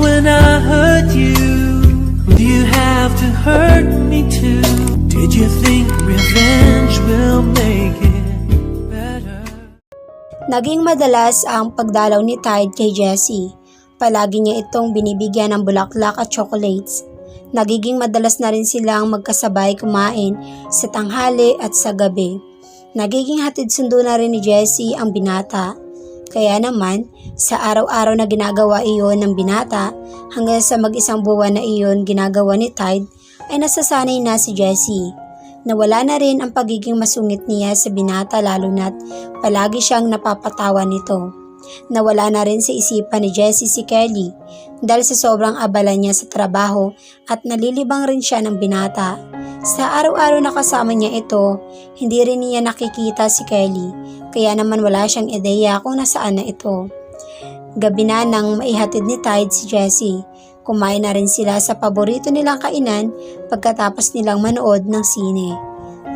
when I hurt you? Do you have to hurt me too? Did you think revenge will make it better? Naging madalas ang pagdalaw ni Tide kay Jessie. Palagi niya itong binibigyan ng bulaklak at chocolates. Nagiging madalas na rin silang magkasabay kumain sa tanghali at sa gabi. Nagiging hatid sundo na rin ni Jessie ang binata. Kaya naman, sa araw-araw na ginagawa iyon ng binata, hanggang sa mag-isang buwan na iyon ginagawa ni Tide, ay nasasanay na si Jessie. Nawala na rin ang pagiging masungit niya sa binata lalo na't palagi siyang napapatawa nito. Nawala na rin sa isipan ni Jessie si Kelly dahil sa sobrang abala niya sa trabaho at nalilibang rin siya ng binata. Sa araw-araw na kasama niya ito, hindi rin niya nakikita si Kelly kaya naman wala siyang ideya kung nasaan na ito. Gabi na nang maihatid ni Tide si Jessie. Kumain na rin sila sa paborito nilang kainan pagkatapos nilang manood ng sine.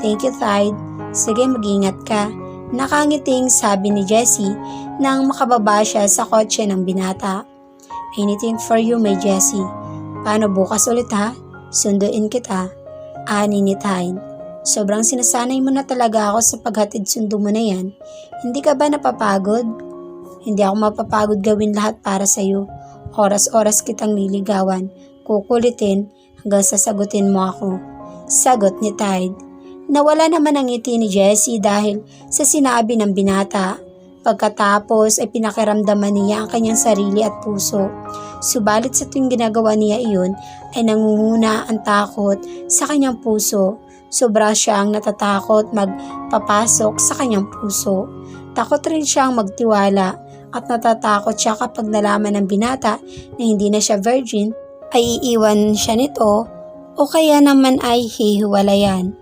Thank you Tide. Sige mag-ingat ka. Nakangiting sabi ni Jessie nang makababa siya sa kotse ng binata. Anything for you, my Jessie. Paano bukas ulit ha? Sunduin kita. Ani ni Tide. Sobrang sinasanay mo na talaga ako sa paghatid sundo mo na yan. Hindi ka ba napapagod? Hindi ako mapapagod gawin lahat para sa'yo. Oras-oras kitang niligawan, kukulitin hanggang sasagutin mo ako. Sagot ni Tide. Nawala naman ang ngiti ni Jessie dahil sa sinabi ng binata. Pagkatapos ay pinakiramdaman niya ang kanyang sarili at puso. Subalit sa tuwing ginagawa niya iyon ay nangunguna ang takot sa kanyang puso. Sobra siyang natatakot magpapasok sa kanyang puso. Takot rin siyang magtiwala at natatakot siya kapag nalaman ng binata na hindi na siya virgin ay iiwan siya nito o kaya naman ay hihiwalayan.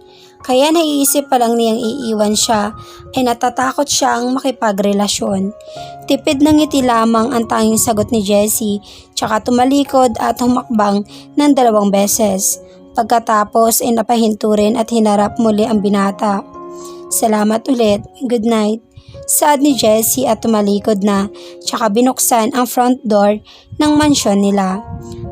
Kaya naiisip pa lang niyang iiwan siya ay natatakot siyang makipagrelasyon. Tipid ng ngiti lamang ang tanging sagot ni Jessie tsaka tumalikod at humakbang ng dalawang beses. Pagkatapos ay napahinto rin at hinarap muli ang binata. Salamat ulit. Good night. Saad ni Jessie at tumalikod na tsaka binuksan ang front door ng mansyon nila.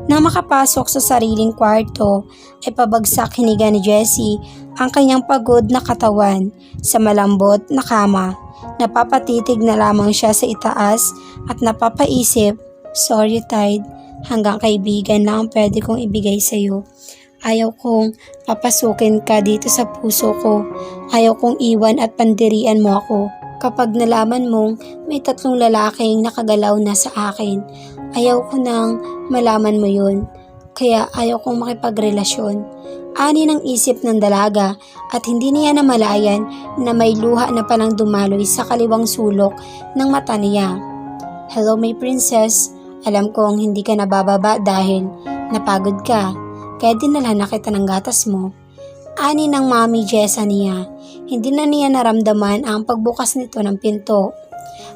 Nang makapasok sa sariling kwarto ay pabagsak hiniga ni Jessie ang kanyang pagod na katawan sa malambot na kama. Napapatitig na lamang siya sa itaas at napapaisip, Sorry Tide, hanggang kaibigan lang ang pwede kong ibigay sa iyo. Ayaw kong papasukin ka dito sa puso ko. Ayaw kong iwan at pandirian mo ako. Kapag nalaman mong may tatlong lalaking nakagalaw na sa akin, ayaw ko nang malaman mo yun. Kaya ayaw kong makipagrelasyon. Ani ng isip ng dalaga at hindi niya namalayan na may luha na palang dumaloy sa kaliwang sulok ng mata niya. Hello my princess, alam kong hindi ka nabababa dahil napagod ka, kaya dinala na kita ng gatas mo. Ani ng mami Jessa niya, hindi na niya naramdaman ang pagbukas nito ng pinto.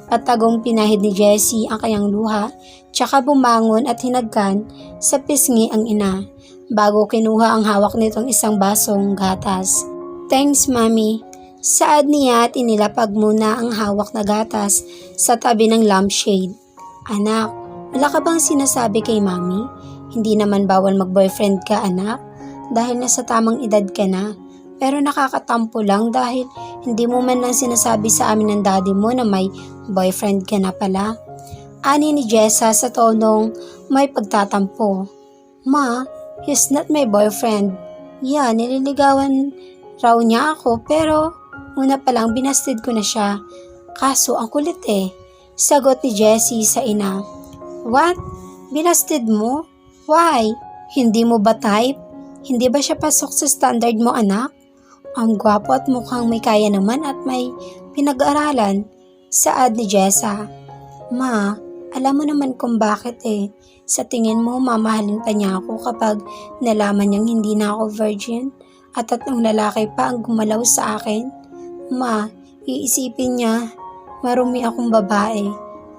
Patagong pinahid ni Jessie ang kanyang luha, tsaka bumangon at hinagkan sa pisngi ang ina, bago kinuha ang hawak nitong isang basong gatas. Thanks, Mami. Saad niya at inilapag muna ang hawak na gatas sa tabi ng lampshade. Anak, wala ka bang sinasabi kay Mami? Hindi naman bawal mag-boyfriend ka, anak, dahil nasa tamang edad ka na. Pero nakakatampo lang dahil hindi mo man lang sinasabi sa amin ng daddy mo na may boyfriend ka na pala. Ani ni Jessa sa tonong may pagtatampo. Ma, he's not my boyfriend. Yeah, nililigawan raw niya ako pero una pa lang binastid ko na siya. Kaso ang kulit eh. Sagot ni Jessie sa ina. What? Binastid mo? Why? Hindi mo ba type? Hindi ba siya pasok sa standard mo anak? Ang gwapo at mukhang may kaya naman at may pinag-aralan. Saad ni Jessa. Ma, alam mo naman kung bakit eh. Sa tingin mo, mamahalin pa niya ako kapag nalaman niyang hindi na ako virgin at tatlong lalaki pa ang gumalaw sa akin. Ma, iisipin niya, marumi akong babae.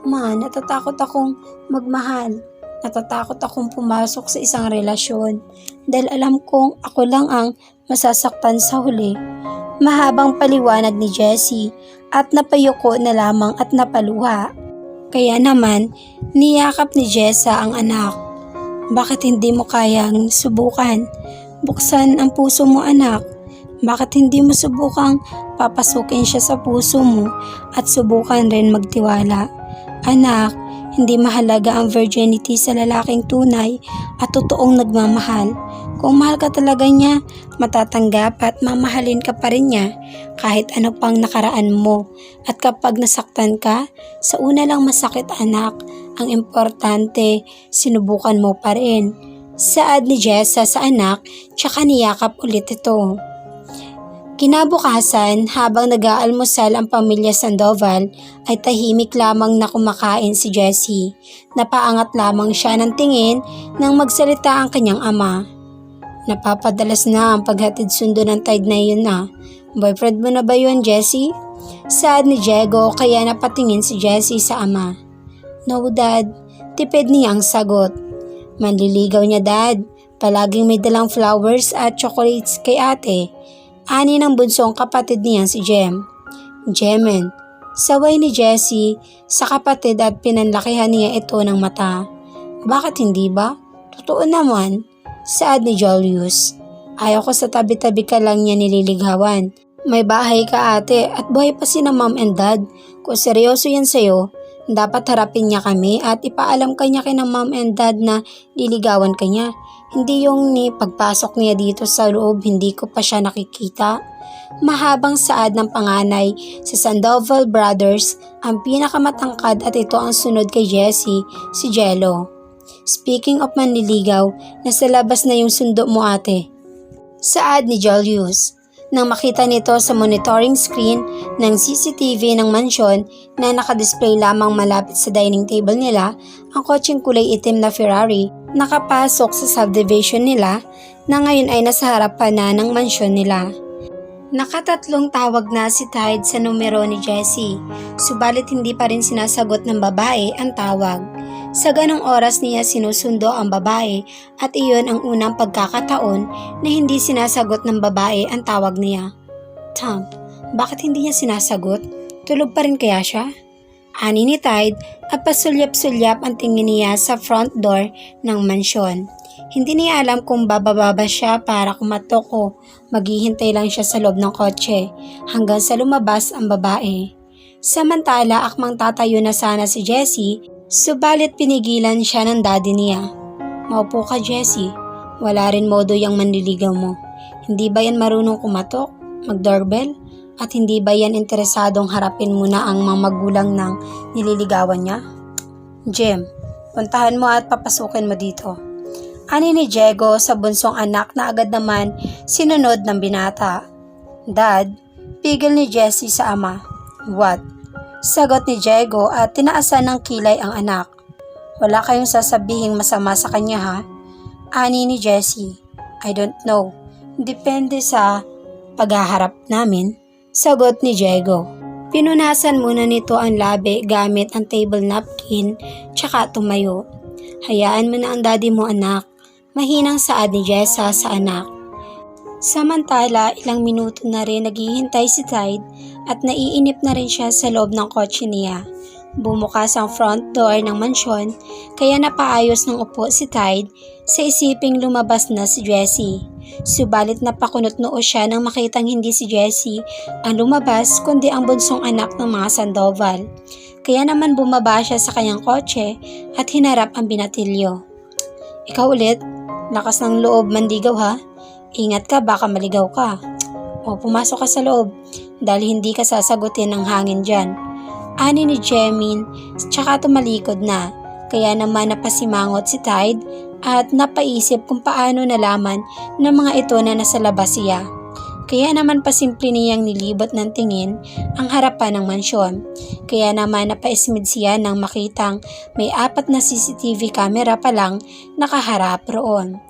Ma, natatakot akong magmahal. Natatakot akong pumasok sa isang relasyon dahil alam kong ako lang ang masasaktan sa huli. Mahabang paliwanag ni Jessie at napayuko na lamang at napaluha. Kaya naman, niyakap ni Jessa ang anak. Bakit hindi mo kayang subukan? Buksan ang puso mo anak. Bakit hindi mo subukang papasukin siya sa puso mo at subukan rin magtiwala? Anak, hindi mahalaga ang virginity sa lalaking tunay at totoong nagmamahal. Kung mahal ka talaga niya, matatanggap at mamahalin ka pa rin niya kahit ano pang nakaraan mo. At kapag nasaktan ka, sa una lang masakit anak, ang importante, sinubukan mo pa rin. Saad ni Jessa sa anak, tsaka niyakap ulit ito. Kinabukasan, habang nag-aalmusal ang pamilya Sandoval, ay tahimik lamang na kumakain si Jessie. Napaangat lamang siya ng tingin nang magsalita ang kanyang ama. Napapadalas na ang paghatid sundo ng tide na yun na. Boyfriend mo na ba yun, Jessie? Saad ni Diego kaya napatingin si Jessie sa ama. No, dad. Tipid niya ang sagot. Manliligaw niya, dad. Palaging may dalang flowers at chocolates kay ate. Ani ng bunsong kapatid niya si Jem. Jemen, saway ni Jessie sa kapatid at pinanlakihan niya ito ng mata. Bakit hindi ba? Totoo naman. Saad ni Julius. Ayaw ko sa tabi-tabi ka lang niya nililigawan. May bahay ka ate at buhay pa si na mom and dad. Kung seryoso yan sa'yo, dapat harapin niya kami at ipaalam ka niya kina mom and dad na liligawan ka niya. Hindi yung ni pagpasok niya dito sa loob, hindi ko pa siya nakikita. Mahabang saad ng panganay sa Sandoval Brothers, ang pinakamatangkad at ito ang sunod kay Jessie, si Jello. Speaking of manliligaw, nasa labas na yung sundo mo ate. Saad ni Julius. Nang makita nito sa monitoring screen ng CCTV ng mansyon na nakadisplay lamang malapit sa dining table nila ang kotseng kulay itim na Ferrari nakapasok sa subdivision nila na ngayon ay nasa harapan na ng mansyon nila. Nakatatlong tawag na si Tide sa numero ni Jessie, subalit hindi pa rin sinasagot ng babae ang tawag. Sa ganong oras niya sinusundo ang babae at iyon ang unang pagkakataon na hindi sinasagot ng babae ang tawag niya. Tom, bakit hindi niya sinasagot? Tulog pa rin kaya siya? Ani ni Tide at pasulyap-sulyap ang tingin niya sa front door ng mansyon. Hindi niya alam kung bababa ba siya para kumatok o maghihintay lang siya sa loob ng kotse hanggang sa lumabas ang babae. Samantala akmang tatayo na sana si Jessie, subalit pinigilan siya ng daddy niya. Maupo ka Jessie, wala rin modo yung manliligaw mo. Hindi ba yan marunong kumatok, mag-doorbell? At hindi ba yan interesadong harapin muna ang mga magulang ng nililigawan niya? Jim, puntahan mo at papasukin mo dito. Ani ni Diego sa bunsong anak na agad naman sinunod ng binata. Dad, pigil ni Jessie sa ama. What? Sagot ni Diego at tinaasan ng kilay ang anak. Wala kayong sasabihing masama sa kanya ha? Ani ni Jessie. I don't know. Depende sa paghaharap namin. Sagot ni Diego. Pinunasan muna nito ang labi gamit ang table napkin tsaka tumayo. Hayaan mo na ang daddy mo anak. Mahinang saad ni Jessa sa anak. Samantala, ilang minuto na rin naghihintay si Tide at naiinip na rin siya sa loob ng kotse niya. Bumukas ang front door ng mansyon kaya napaayos ng upo si Tide sa isiping lumabas na si Jessie. Subalit napakunot noo siya nang makitang hindi si Jessie ang lumabas kundi ang bunsong anak ng mga Sandoval. Kaya naman bumaba siya sa kanyang kotse at hinarap ang binatilyo. Ikaw ulit, lakas ng loob mandigaw ha. Ingat ka baka maligaw ka. O pumasok ka sa loob dahil hindi ka sasagutin ng hangin dyan. Ani ni Jemin, tsaka tumalikod na. Kaya naman napasimangot si Tide at napaisip kung paano nalaman ng mga ito na nasa labas siya. Kaya naman pasimple niyang nilibot ng tingin ang harapan ng mansyon. Kaya naman napaismid siya nang makitang may apat na CCTV camera pa lang nakaharap roon.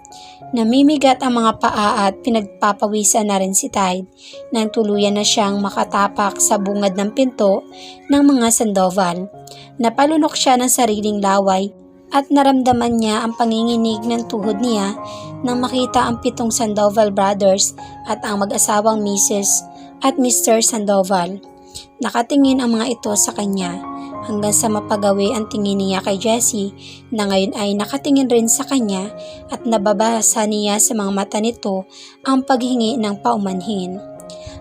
Namimigat ang mga paa at pinagpapawisan na rin si Tide nang tuluyan na siyang makatapak sa bungad ng pinto ng mga Sandoval. Napalunok siya ng sariling laway at naramdaman niya ang panginginig ng tuhod niya nang makita ang pitong Sandoval brothers at ang mag-asawang Mrs. at Mr. Sandoval. Nakatingin ang mga ito sa kanya hanggang sa mapagawi ang tingin niya kay Jessie na ngayon ay nakatingin rin sa kanya at nababasa niya sa mga mata nito ang paghingi ng paumanhin.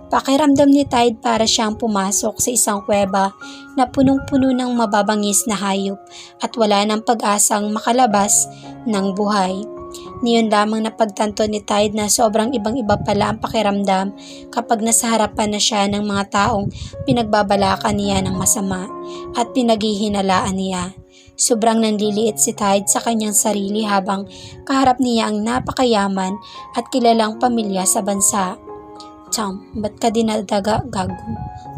Pakiramdam ni Tide para siyang pumasok sa isang kuweba na punong-puno ng mababangis na hayop at wala ng pag-asang makalabas ng buhay. Niyon lamang napagtanto ni Tide na sobrang ibang-iba pala ang pakiramdam kapag nasa harapan na siya ng mga taong pinagbabalakan niya ng masama at pinaghihinalaan niya. Sobrang nanliliit si Tide sa kanyang sarili habang kaharap niya ang napakayaman at kilalang pamilya sa bansa. Cham, ba't ka dinadaga, gago?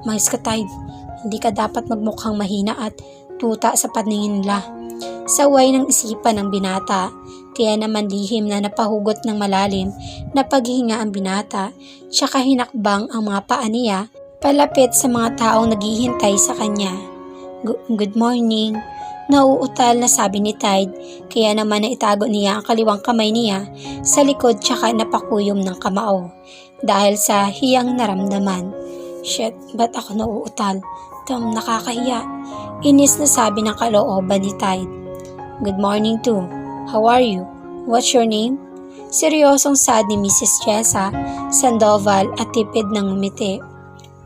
Mais ka, Tide. Hindi ka dapat magmukhang mahina at tuta sa paningin nila. Saway ng isipan ng binata, kaya naman lihim na napahugot ng malalim na paghihinga ang binata, tsaka hinakbang ang mga paa niya palapit sa mga taong naghihintay sa kanya. Good morning. Nauutal na sabi ni Tide, kaya naman naitago niya ang kaliwang kamay niya sa likod tsaka napakuyom ng kamao dahil sa hiyang naramdaman. Shit, ba't ako nauutal? Tom, nakakahiya. Inis na sabi ng kalooban ni Tide. Good morning too. How are you? What's your name? Seryosong sad ni Mrs. Jessa, Sandoval at tipid ng ngumiti.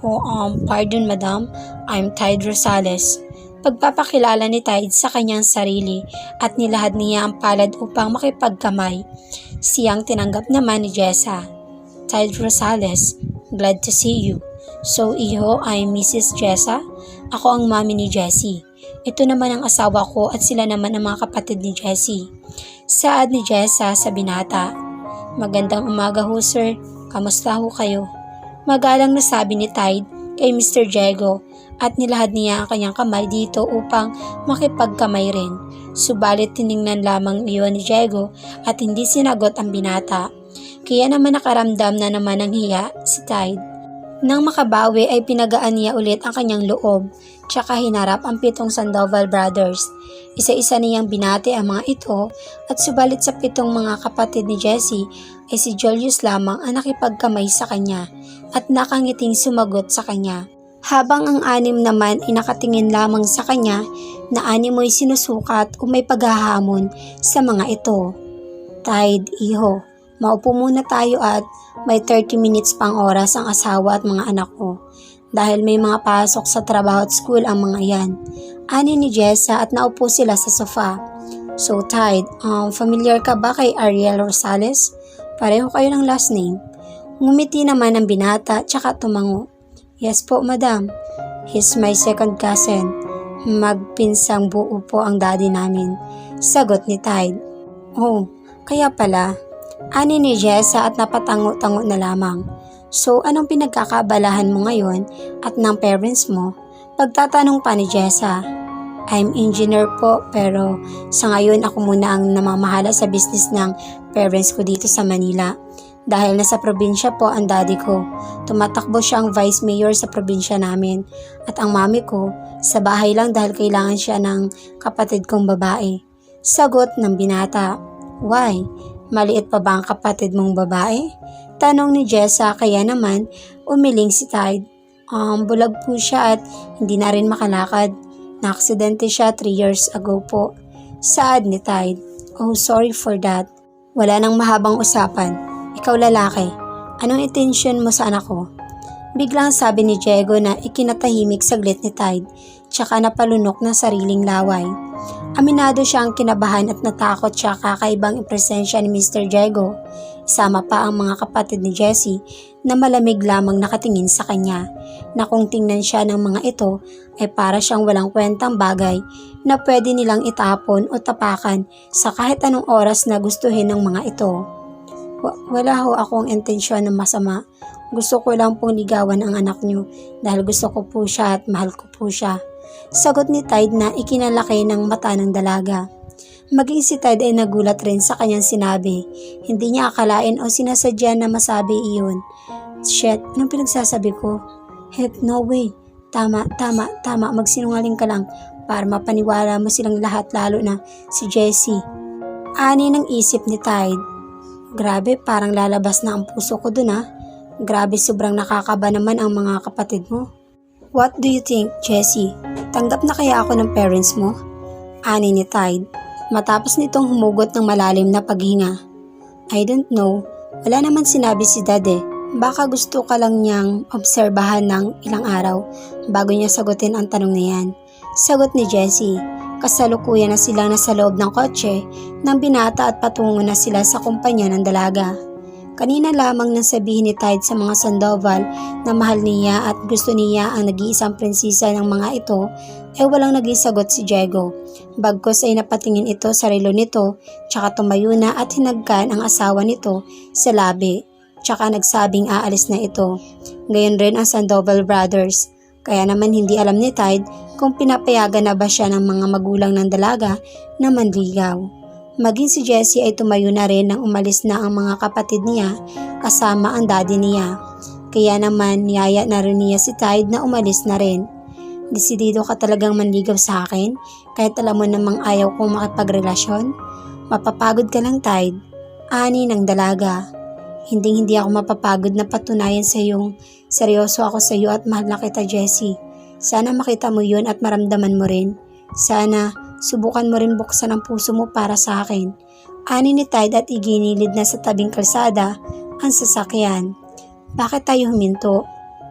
Oh, um, pardon madam, I'm Tide Rosales. Pagpapakilala ni Tide sa kanyang sarili at nilahad niya ang palad upang makipagkamay. Siyang tinanggap naman ni Jessa. Tide Rosales, glad to see you. So, iho, I'm Mrs. Jessa. Ako ang mami ni Jessie. Ito naman ang asawa ko at sila naman ang mga kapatid ni Jessie. Saad ni Jessa sa binata. Magandang umaga ho, sir. Kamusta ho kayo? Magalang na sabi ni Tide kay Mr. Diego at nilahad niya ang kanyang kamay dito upang makipagkamay rin. Subalit tiningnan lamang iyon ni Diego at hindi sinagot ang binata. Kaya naman nakaramdam na naman ng hiya si Tide. Nang makabawi ay pinagaan niya ulit ang kanyang loob, tsaka hinarap ang pitong Sandoval brothers. Isa-isa niyang binati ang mga ito at subalit sa pitong mga kapatid ni Jessie ay si Julius lamang ang nakipagkamay sa kanya at nakangiting sumagot sa kanya. Habang ang anim naman ay nakatingin lamang sa kanya na animoy sinusukat o may paghahamon sa mga ito. Tide, iho, maupo muna tayo at may 30 minutes pang oras ang asawa at mga anak ko dahil may mga pasok sa trabaho at school ang mga yan. Ani ni Jessa at naupo sila sa sofa. So Tide, um, familiar ka ba kay Ariel Rosales? Pareho kayo ng last name. Ngumiti naman ang binata tsaka tumango. Yes po, madam. He's my second cousin. Magpinsang buo po ang daddy namin. Sagot ni Tide. Oh, kaya pala. Ani ni Jessa at napatango-tango na lamang. So, anong pinagkakabalahan mo ngayon at ng parents mo? Pagtatanong pa ni Jessa. I'm engineer po pero sa ngayon ako muna ang namamahala sa business ng parents ko dito sa Manila. Dahil nasa probinsya po ang daddy ko. Tumatakbo siya ang vice mayor sa probinsya namin. At ang mami ko, sa bahay lang dahil kailangan siya ng kapatid kong babae. Sagot ng binata. Why? Maliit pa ba ang kapatid mong babae? Tanong ni Jessa kaya naman umiling si Tide. Um, bulag po siya at hindi na rin makalakad. Naaksidente siya 3 years ago po. Saad ni Tide. Oh, sorry for that. Wala nang mahabang usapan. Ikaw lalaki, anong intention mo sa anak ko? Biglang sabi ni Diego na ikinatahimik saglit ni Tide, tsaka napalunok ng sariling laway. Aminado siyang kinabahan at natakot siya kakaibang presensya ni Mr. Diego. Isama pa ang mga kapatid ni Jessie na malamig lamang nakatingin sa kanya na kung tingnan siya ng mga ito ay para siyang walang kwentang bagay na pwede nilang itapon o tapakan sa kahit anong oras na gustuhin ng mga ito. Wa- wala ho akong intensyon na masama. Gusto ko lang pong ligawan ang anak niyo dahil gusto ko po siya at mahal ko po siya. Sagot ni Tide na ikinalaki ng mata ng dalaga. Maging si Tide ay nagulat rin sa kanyang sinabi. Hindi niya akalain o sinasadya na masabi iyon. Shit, anong pinagsasabi ko? Heck, no way. Tama, tama, tama. Magsinungaling ka lang para mapaniwala mo silang lahat lalo na si Jessie. Ani ng isip ni Tide. Grabe, parang lalabas na ang puso ko dun ah. Grabe, sobrang nakakaba naman ang mga kapatid mo. What do you think, Jessie? Tanggap na kaya ako ng parents mo? Ani ni Tide, matapos nitong humugot ng malalim na paghinga. I don't know, wala naman sinabi si dad eh. Baka gusto ka lang niyang obserbahan ng ilang araw bago niya sagutin ang tanong na yan. Sagot ni Jessie, kasalukuyan na silang nasa loob ng kotse ng binata at patungo na sila sa kumpanya ng dalaga. Kanina lamang nang sabihin ni Tide sa mga Sandoval na mahal niya at gusto niya ang nag-iisang prinsesa ng mga ito, ay walang naging sagot si Diego. Bagkos ay napatingin ito sa relo nito, tsaka tumayo na at hinagkan ang asawa nito sa labi, tsaka nagsabing aalis na ito. Gayon rin ang Sandoval Brothers. Kaya naman hindi alam ni Tide kung pinapayagan na ba siya ng mga magulang ng dalaga na manligaw. Maging si Jessie ay tumayo na rin nang umalis na ang mga kapatid niya kasama ang daddy niya. Kaya naman niyaya na rin niya si Tide na umalis na rin. Desidido ka talagang manligaw sa akin kahit alam mo namang ayaw kong makipagrelasyon? Mapapagod ka lang Tide. Ani ng dalaga. Hindi hindi ako mapapagod na patunayan sa iyong seryoso ako sa iyo at mahal na kita Jessie. Sana makita mo yun at maramdaman mo rin. Sana subukan mo rin buksan ang puso mo para sa akin. Ani ni Tide at iginilid na sa tabing kalsada ang sasakyan. Bakit tayo huminto?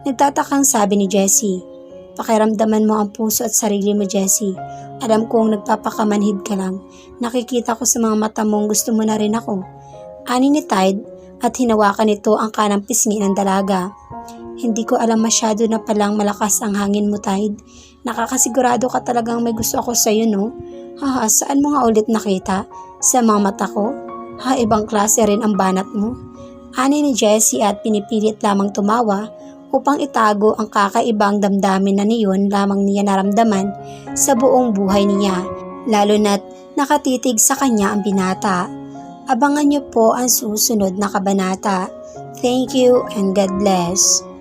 Nagtatakang sabi ni Jessie. Pakiramdaman mo ang puso at sarili mo Jessie. Alam kong nagpapakamanhid ka lang. Nakikita ko sa mga mata mong gusto mo na rin ako. Ani ni Tide at hinawakan nito ang kanang pisngi ng dalaga. Hindi ko alam masyado na palang malakas ang hangin mo, Tide. Nakakasigurado ka talagang may gusto ako sa iyo, no? Haha, saan mo nga ulit nakita? Sa mga mata ko? Ha, ibang klase rin ang banat mo. Ani ni Jessie at pinipilit lamang tumawa upang itago ang kakaibang damdamin na niyon lamang niya naramdaman sa buong buhay niya, lalo na't nakatitig sa kanya ang binata. Abangan niyo po ang susunod na kabanata. Thank you and God bless.